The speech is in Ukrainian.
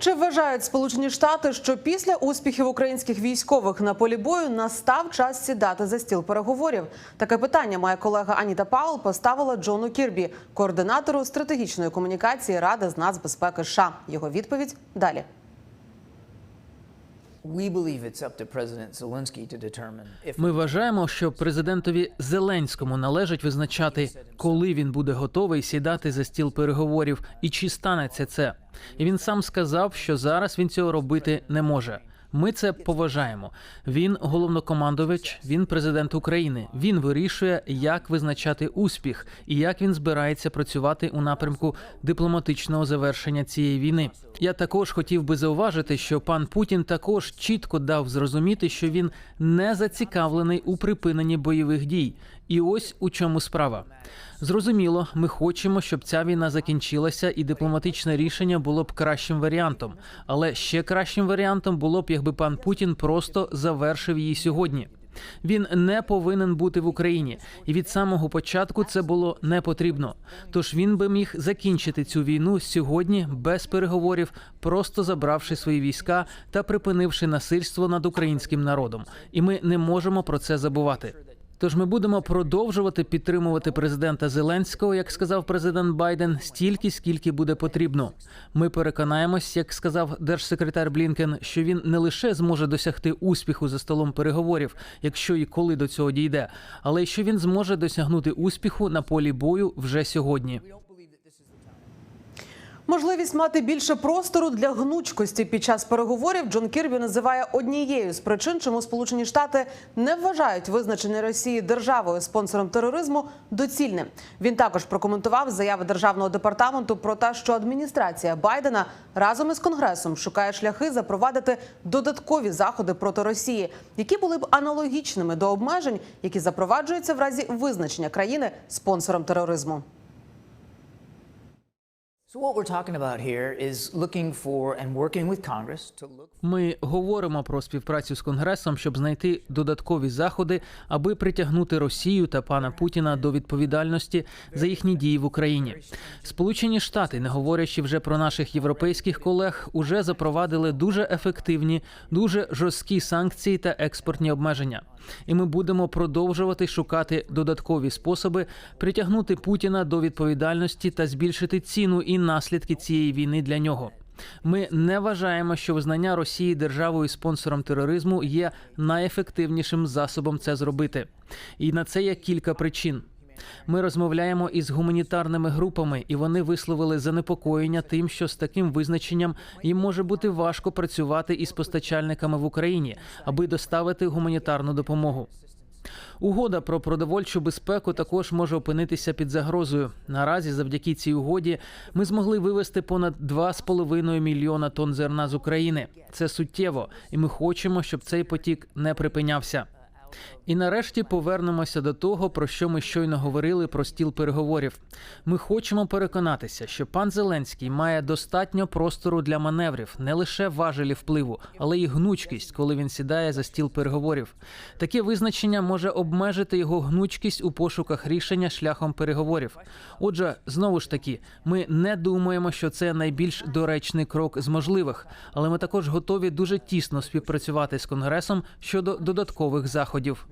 Чи вважають Сполучені Штати, що після успіхів українських військових на полі бою настав час сідати за стіл переговорів? Таке питання моя колега Аніта Паул поставила Джону Кірбі, координатору стратегічної комунікації Ради з нацбезпеки США. Його відповідь далі. Ми вважаємо, що президентові Зеленському належить визначати, коли він буде готовий сідати за стіл переговорів і чи станеться це. І він сам сказав, що зараз він цього робити не може. Ми це поважаємо. Він головнокомандувач, він президент України. Він вирішує, як визначати успіх і як він збирається працювати у напрямку дипломатичного завершення цієї війни. Я також хотів би зауважити, що пан Путін також чітко дав зрозуміти, що він не зацікавлений у припиненні бойових дій. І ось у чому справа. Зрозуміло, ми хочемо, щоб ця війна закінчилася, і дипломатичне рішення було б кращим варіантом. Але ще кращим варіантом було б, якби пан Путін просто завершив її сьогодні. Він не повинен бути в Україні, і від самого початку це було не потрібно. Тож він би міг закінчити цю війну сьогодні без переговорів, просто забравши свої війська та припинивши насильство над українським народом. І ми не можемо про це забувати. Тож ми будемо продовжувати підтримувати президента Зеленського, як сказав президент Байден, стільки, скільки буде потрібно. Ми переконаємось, як сказав держсекретар Блінкен, що він не лише зможе досягти успіху за столом переговорів, якщо і коли до цього дійде, але й що він зможе досягнути успіху на полі бою вже сьогодні. Можливість мати більше простору для гнучкості під час переговорів Джон Кірбі називає однією з причин, чому Сполучені Штати не вважають визначення Росії державою спонсором тероризму доцільним. Він також прокоментував заяви державного департаменту про те, що адміністрація Байдена разом із конгресом шукає шляхи запровадити додаткові заходи проти Росії, які були б аналогічними до обмежень, які запроваджуються в разі визначення країни спонсором тероризму. Ми говоримо про співпрацю з конгресом, щоб знайти додаткові заходи, аби притягнути Росію та пана Путіна до відповідальності за їхні дії в Україні. Сполучені Штати, не говорячи вже про наших європейських колег, уже запровадили дуже ефективні, дуже жорсткі санкції та експортні обмеження. І ми будемо продовжувати шукати додаткові способи притягнути Путіна до відповідальності та збільшити ціну і наслідки цієї війни для нього. Ми не вважаємо, що визнання Росії державою спонсором тероризму є найефективнішим засобом це зробити. І на це є кілька причин. Ми розмовляємо із гуманітарними групами, і вони висловили занепокоєння тим, що з таким визначенням їм може бути важко працювати із постачальниками в Україні, аби доставити гуманітарну допомогу. Угода про продовольчу безпеку також може опинитися під загрозою. Наразі, завдяки цій угоді, ми змогли вивезти понад 2,5 мільйона тонн зерна з України. Це суттєво, і ми хочемо, щоб цей потік не припинявся. І нарешті повернемося до того, про що ми щойно говорили про стіл переговорів. Ми хочемо переконатися, що пан Зеленський має достатньо простору для маневрів, не лише важелі впливу, але й гнучкість, коли він сідає за стіл переговорів. Таке визначення може обмежити його гнучкість у пошуках рішення шляхом переговорів. Отже, знову ж таки, ми не думаємо, що це найбільш доречний крок з можливих, але ми також готові дуже тісно співпрацювати з конгресом щодо додаткових заходів. заходів.